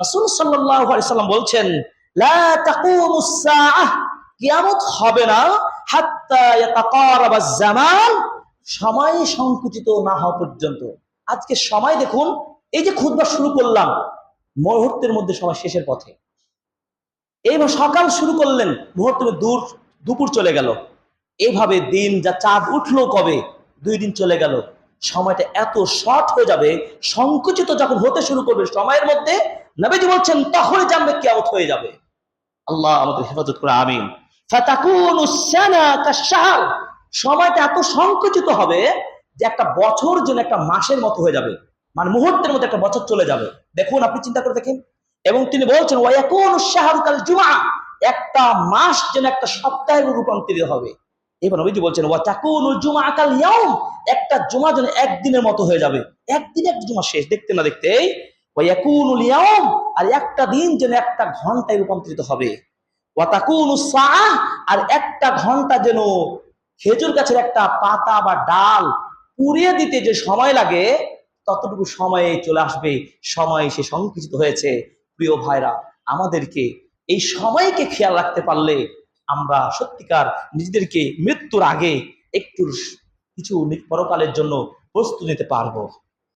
রাসূল সাল্লাম বলছেন কিয়ামত হবে না জামান সময় সংকুচিত না হওয়া পর্যন্ত। আজকে সময় দেখুন, এই যে খুতবা শুরু করলাম, মুহূর্তের মধ্যে সময় শেষের পথে। এইভাবে সকাল শুরু করলেন মুহূর্তের দূর, দুপুর চলে গেল। এইভাবে দিন যা চাঁদ উঠল কবে, দুই দিন চলে গেল। সময়টা এত শর্ট হয়ে যাবে, সংকুচিত যখন হতে শুরু করবে সময়ের মধ্যে নবীজি বলছেন, তখনই জানবে কেমত হয়ে যাবে। আল্লাহ আমাদের হেফাজত করে, আমিন। সময়টা এত সংকুচিত হবে যে একটা বছর যেন একটা মাসের মতো হয়ে যাবে। মানে মুহূর্তের মধ্যে একটা বছর চলে যাবে। দেখুন, আপনি চিন্তা করে দেখেন। এবং তিনি বলছেন ওয়াকুনু শাহরু কাল জুমা একটা মাস যেন একটা সপ্তাহে রূপান্তরিত হবে। এবার নবীজি বলছেন ওয়াতাকুনুল জুমা কাল ইয়াউম। একটা জুমা যেন একদিনের মতো হয়ে যাবে। একদিন একটা জুমা শেষ। দেখতে না দেখতেই আর একটা দিন যেন একটা ঘন্টায় রূপান্তরিত হবে। আর একটা ঘণ্টা যেন খেজুর গাছের একটা পাতা বা ডাল পুড়িয়ে দিতে যে সময় লাগে, ততটুকু সময়ে চলে আসবে, সময় সে সংকুচিত হয়েছে। প্রিয় ভাইরা, আমাদেরকে এই সময়কে খেয়াল রাখতে পারলে আমরা সত্যিকার নিজেদেরকে মৃত্যুর আগে একটু কিছু পরকালের জন্য প্রস্তুতি নিতে পারব।